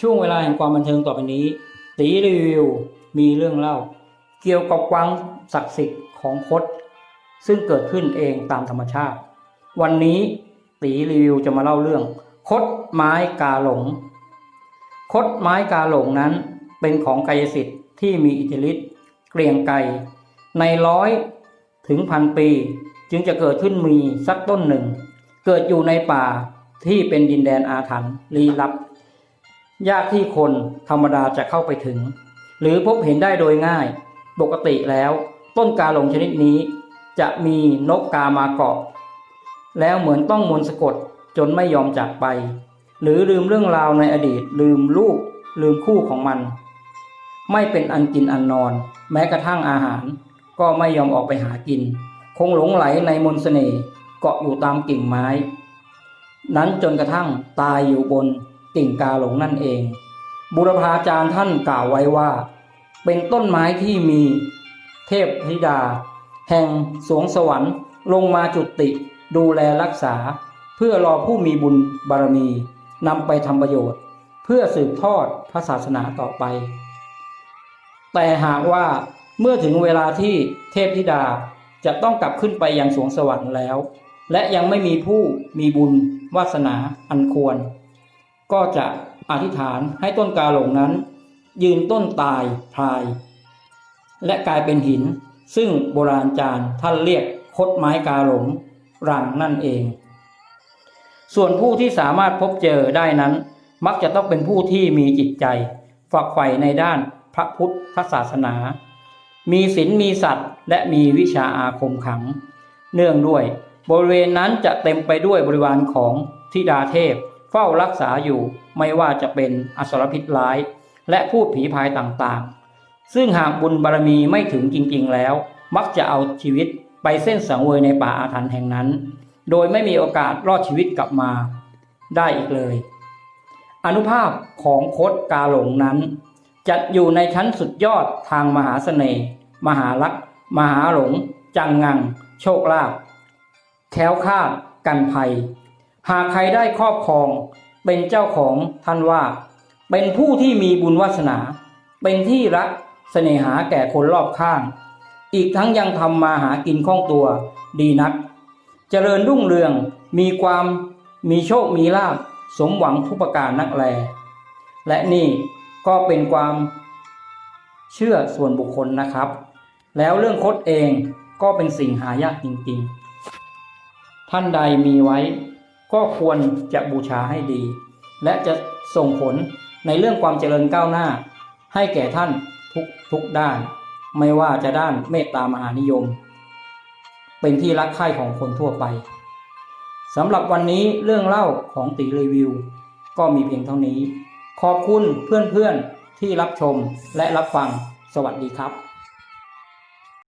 ช่วงเวลาแห่งความบันเทิงต่อไปนี้ ตีรีวิวมีเรื่องเล่า เกี่ยวกับกวางศักดิ์สิทธิ์ของคดซึ่งเกิดขึ้นเองตามธรรมชาติ วันนี้ตีรีวิวจะมาเล่าเรื่อง คดไม้กาหลง คดไม้กาหลงนั้นเป็นของกายสิทธิ์ที่มีอิทธิฤทธิ์เกรียงไกรในร้อยถึงพันปี จึงจะเกิดขึ้นมีสักต้นหนึ่ง เกิดอยู่ในป่าที่เป็นดินแดนอาถรรพ์ลี้ลับ ยากที่คนธรรมดาจะเข้าไปถึง หรือพบเห็นได้โดยง่าย ปกติแล้วต้นกาหลงชนิดนี้ จะมีนกกามาเกาะ แล้วเหมือนต้องมนต์สะกดจนไม่ยอมจากไป หรือลืมเรื่องราวในอดีต ลืมลูก ลืมคู่ของมัน ไม่เป็นอันกินอันนอน แม้กระทั่งอาหาร ก็ไม่ยอมออกไปหากิน คงหลงไหลในมนต์เสน่ห์เกาะอยู่ตามกิ่งไม้ นั้นจนกระทั่งตายอยู่บน กิ่งกาหลงนั่นเอง บุรพาจารย์ท่านกล่าวไว้ว่า เป็นต้นไม้ที่มีเทพธิดา แห่งสวงสวรรค์ ลงมาจุติ ดูแลรักษา เพื่อรอผู้มีบุญบารมีนำไปทำประโยชน์ เพื่อสืบทอดพระศาสนาต่อไป แต่หากว่าเมื่อถึงเวลาที่เทพธิดาจะต้องกลับขึ้นไปยังสวงสวรรค์แล้ว และยังไม่มีผู้มีบุญวาสนาอันควร ก็จะอธิษฐานให้ต้นกาหลงนั้น ยืนต้นตายพลาย และกลายเป็นหิน ซึ่งโบราณจารย์ท่านเรียกคดไม้กาหลงรังนั่นเอง ส่วนผู้ที่สามารถพบเจอได้นั้น มักจะต้องเป็นผู้ที่มีจิตใจ ฝักใฝ่ในด้านพระพุทธศาสนา มีศีลมีสัตว์และมีวิชาอาคมขัง เนื่องด้วยบริเวณนั้นจะเต็มไปด้วยบริวารของธิดาเทพ เฝ้ารักษาอยู่ไม่ว่าจะเป็นอสรพิษร้าย และพูดผีพายต่างๆ ซึ่งหากบุญบารมีไม่ถึงจริงๆแล้ว มักจะเอาชีวิตไปเส้นสังเวยในป่าอาถรรพ์แห่งนั้น โดยไม่มีโอกาสรอดชีวิตกลับมาได้อีกเลย อนุภาพของโคดกาหลงนั้น จัดอยู่ในชั้นสุดยอดทางมหาเสน่ห์มหาลักษ์มหาหลง จังงัง โชคลาภแค้วคาดกันภัย หากใครได้ครอบครอง เป็นเจ้าของท่านว่า เป็นผู้ที่มีบุญวาสนา เป็นที่รักเสน่หาแก่คนรอบข้าง อีกทั้งยังทำมาหากินคล่องตัวดีนัก เจริญรุ่งเรืองมีความมีโชคมีลาภสมหวังทุกประการนักแล และนี่ก็เป็นความเชื่อส่วนบุคคลนะครับ แล้วเรื่องคดเองก็เป็นสิ่งหายากจริงๆ ท่านใดมีไว้ ก็ควรจะบูชาให้ดี และจะส่งผลในเรื่องความเจริญก้าวหน้า ให้แก่ท่านทุกทุกด้าน ไม่ว่าจะด้านเมตตามหานิยม เป็นที่รักใคร่ของคนทั่วไปสำหรับวันนี้เรื่องเล่าของตีรีวิว ก็มีเพียงเท่านี้ ขอบคุณเพื่อนๆที่รับชมและรับฟังสวัสดีครับ